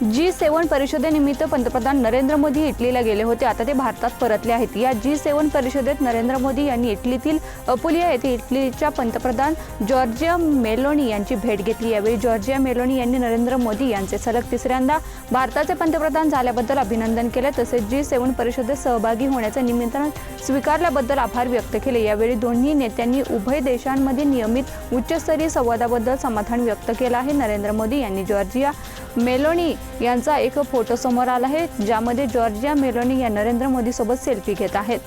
जी सेवन परिषदेनिमित्त पंतप्रधान नरेंद्र मोदी इटलीला गेले होते. आता ते भारतात परतले आहेत. या जी सेवन परिषदेत नरेंद्र मोदी यांनी इटलीतील अपुलिया येथे इटलीच्या पंतप्रधान जॉर्जिया मेलोनी यांची भेट घेतली. यावेळी जॉर्जिया मेलोनी यांनी नरेंद्र मोदी यांचे सलग तिसऱ्यांदा भारताचे पंतप्रधान झाल्याबद्दल अभिनंदन केले. तसेच जी सेवन परिषदेत सहभागी होण्याचे निमंत्रण स्वीकारल्याबद्दल आभार व्यक्त केले. यावेळी दोन्ही नेत्यांनी उभय देशांमध्ये नियमित उच्चस्तरीय संवादाबद्दल समाधान व्यक्त केलं आहे. नरेंद्र मोदी यांनी जॉर्जिया मेलोनी यांचा एक फोटो समोर आला आहे ज्यामध्ये जॉर्जिया मेलोनी या नरेंद्र मोदीसोबत सेल्फी घेत आहेत.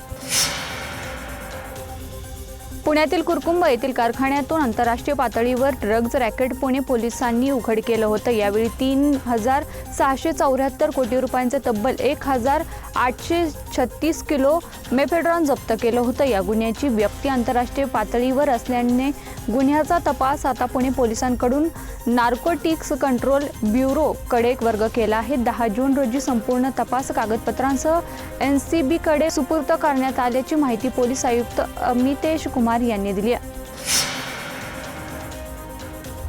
पुण्यातील कुरकुंब येथील कारखान्यातून आंतरराष्ट्रीय पातळीवर ड्रग्ज रॅकेट पुणे पोलिसांनी उघड केलं होतं. यावेळी तीन हजार सहाशे चौऱ्याहत्तर कोटी रुपयांचे तब्बल एक हजार आठशे छत्तीस किलो मेफेड्रॉन जप्त केलं होतं. या गुन्ह्याची व्यक्ती आंतरराष्ट्रीय पातळीवर असल्याने गुन्ह्याचा तपास आता पुणे पोलिसांकडून नार्कोटिक्स कंट्रोल ब्युरोकडे वर्ग केला आहे. दहा जून रोजी संपूर्ण तपास कागदपत्रांसह एन सी बीकडे सुपूर्द करण्यात आल्याची माहिती पोलीस आयुक्त अमितेश कुमार यांनी दिली आहे.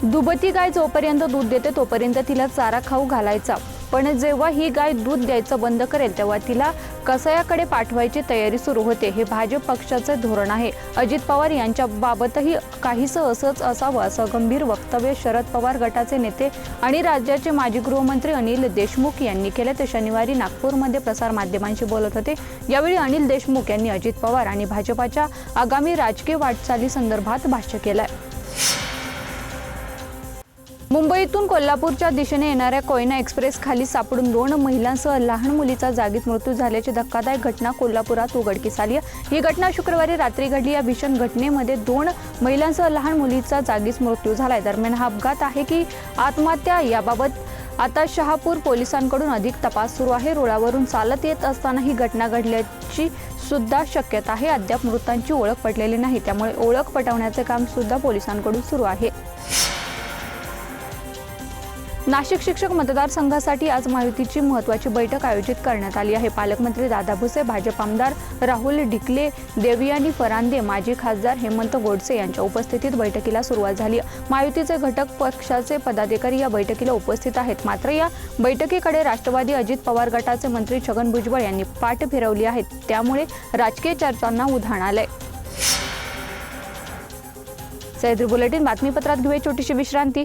दुबती गाय जोपर्यंत दूध देते तोपर्यंत तिला चारा खाऊ घालायचा. पण जेव्हा ही गाय दूध द्यायचं बंद करेल तेव्हा तिला कसायाकडे पाठवायची तयारी सुरू होते हे भाजप पक्षाचे धोरण आहे. अजित पवार यांच्या बाबतही काहीसं असंच असावं असं गंभीर वक्तव्य शरद पवार गटाचे नेते आणि राज्याचे माजी गृहमंत्री अनिल देशमुख यांनी केले. ते शनिवारी नागपूरमध्ये प्रसारमाध्यमांशी बोलत होते. यावेळी अनिल देशमुख यांनी अजित पवार आणि भाजपाच्या आगामी राजकीय वाटचाली संदर्भात भाष्य आहे मुंबईतून कोल्हापूरच्या दिशेने येणाऱ्या कोयना एक्सप्रेस खाली सापडून दोन महिलांसह लहान मुलीचा जागीच मृत्यू झाल्याची धक्कादायक घटना कोल्हापुरात उघडकीस आली आहे. ही घटना शुक्रवारी रात्री घडली. या भीषण घटनेमध्ये दोन महिलांसह लहान मुलीचा जागीच मृत्यू झालाय. दरम्यान हा अपघात आहे की आत्महत्या याबाबत आता शहापूर पोलिसांकडून अधिक तपास सुरू आहे. रुळावरून चालत येत असताना ही घटना घडल्याची सुद्धा शक्यता आहे. अद्याप मृतांची ओळख पटलेली नाही. त्यामुळे ओळख पटवण्याचे काम सुद्धा पोलिसांकडून सुरू आहे. नाशिक शिक्षक मतदारसंघासाठी आज महायुतीची महत्वाची बैठक आयोजित करण्यात आली आहे. पालकमंत्री दादा भुसे भाजप आमदार राहुल ढिकले देवयानी फरांदे माजी खासदार हेमंत गोडसे यांच्या उपस्थितीत बैठकीला सुरुवात झाली. महायुतीचे घटक पक्षाचे पदाधिकारी या बैठकीला उपस्थित आहेत. मात्र या बैठकीकडे राष्ट्रवादी अजित पवार गटाचे मंत्री छगन भुजबळ यांनी पाठ फिरवली आहे त्यामुळे राजकीय चर्चांना उधाण आलंय. सह्याद्री बुलेटिन बातमीपत्रात घेऊया छोटीशी विश्रांती.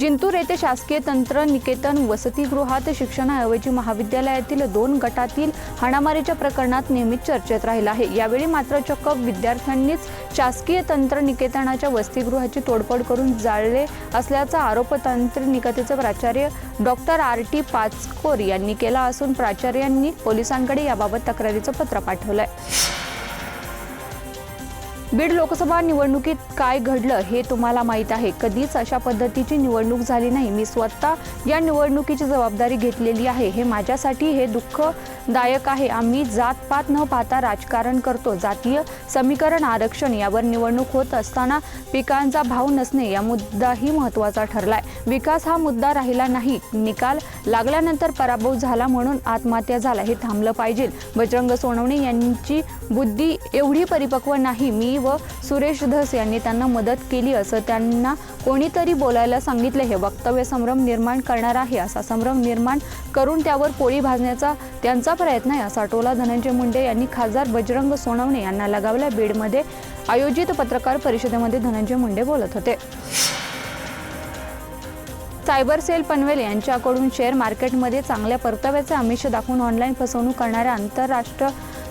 जिंतूर येथे शासकीय तंत्र निकेतन वसतिगृहात शिक्षणाऐवजी महाविद्यालयातील दोन गटातील हाणामारीच्या प्रकरणात नेहमीच चर्चेत राहिला आहे. यावेळी मात्र चक्क विद्यार्थ्यांनीच शासकीय तंत्र निकेतनाच्या वसतिगृहाची तोडफोड करून जाळले असल्याचा आरोप तंत्र प्राचार्य डॉक्टर आर. टी. पाचकोर यांनी केला असून प्राचार्यांनी पोलिसांकडे याबाबत तक्रारीचं पत्र पाठवलं आहे बीड लोकसभा निवडणुकीत काय घडलं हे तुम्हाला माहीत आहे. कधीच अशा पद्धतीची निवडणूक झाली नाही. मी स्वतः या निवडणुकीची जबाबदारी घेतलेली आहे. हे माझ्यासाठी हे दुःखदायक आहे. आम्ही जातपात न पाहता राजकारण करतो. जातीय समीकरण आरक्षण यावर निवडणूक होत असताना पिकांचा भाव नसणे या मुद्दाही महत्त्वाचा ठरलाय. विकास हा मुद्दा राहिला नाही. निकाल लागल्यानंतर पराभव झाला म्हणून आत्महत्या झाला. हे थांबलं पाहिजे. बजरंग सोनवणे यांची बुद्धी एवढी परिपक्व नाही. मी व सुरेश धस यांनी त्यांना मदत केली असं त्यांना कोणीतरी बोलायला सांगितले. हे वक्तव्य संभ्रम निर्माण करणार आहे असा संभ्रम निर्माण करून त्यावर पोळी भाजण्याचा त्यांचा प्रयत्न आहे असा टोला धनंजय मुंडे यांनी खासदार बजरंग सोनवणे यांना लगावल्या. बीडमध्ये आयोजित पत्रकार परिषदेमध्ये धनंजय मुंडे बोलत होते. सायबर सेल पनवेल यांच्याकडून शेअर मार्केटमध्ये चांगल्या परताव्याचे आमिष दाखवून ऑनलाईन फसवणूक करणाऱ्या आंतरराष्ट्रीय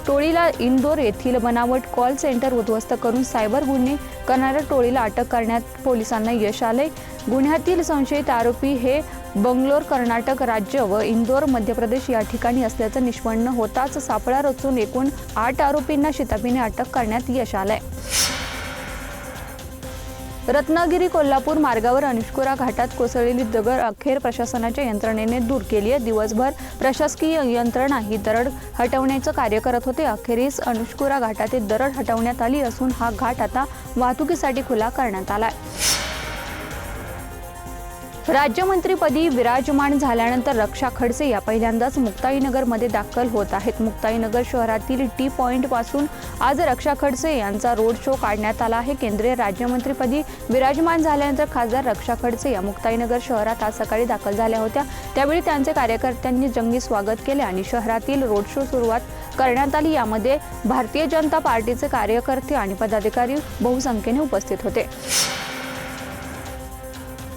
टोळीला इंदोर येथील बनावट कॉल सेंटर उद्ध्वस्त करून सायबर गुन्हे करणाऱ्या टोळीला अटक करण्यात पोलिसांना यश आले गुन्ह्यातील संशयित आरोपी हे बंगलोर कर्नाटक राज्य व इंदोर मध्य प्रदेश या ठिकाणी असल्याचं निष्पन्न होताच सापळा रचून एकूण आठ आरोपींना शिताबीने अटक करण्यात यश आलंय. रत्नागिरी कोल्हापूर मार्गावर अनिष्कुरा घाटात कोसळलेली दगड अखेर प्रशासनाच्या यंत्रणेने दूर केली आहे. दिवसभर प्रशासकीय यंत्रणा ही दरड हटवण्याचं कार्य करत होते. अखेरीस अनुष्कुरा घाटातील दरड हटवण्यात आली असून हा घाट आता वाहतुकीसाठी खुला करण्यात आला आहे. राज्यमंत्रीपदी विराजमान झाल्यानंतर रक्षा खडसे या पहिल्यांदाच मुक्ताईनगरमध्ये दाखल होत आहेत. मुक्ताईनगर शहरातील टी पॉईंटपासून आज रक्षा खडसे यांचा रोड शो काढण्यात आला आहे. केंद्रीय राज्यमंत्रीपदी विराजमान झाल्यानंतर खासदार रक्षा खडसे या मुक्ताईनगर शहरात आज सकाळी दाखल झाल्या होत्या. त्यावेळी त्यांचे कार्यकर्त्यांनी जंगी स्वागत केले आणि शहरातील रोड शो सुरुवात करण्यात आली. यामध्ये भारतीय जनता पार्टीचे कार्यकर्ते आणि पदाधिकारी बहुसंख्येने उपस्थित होते.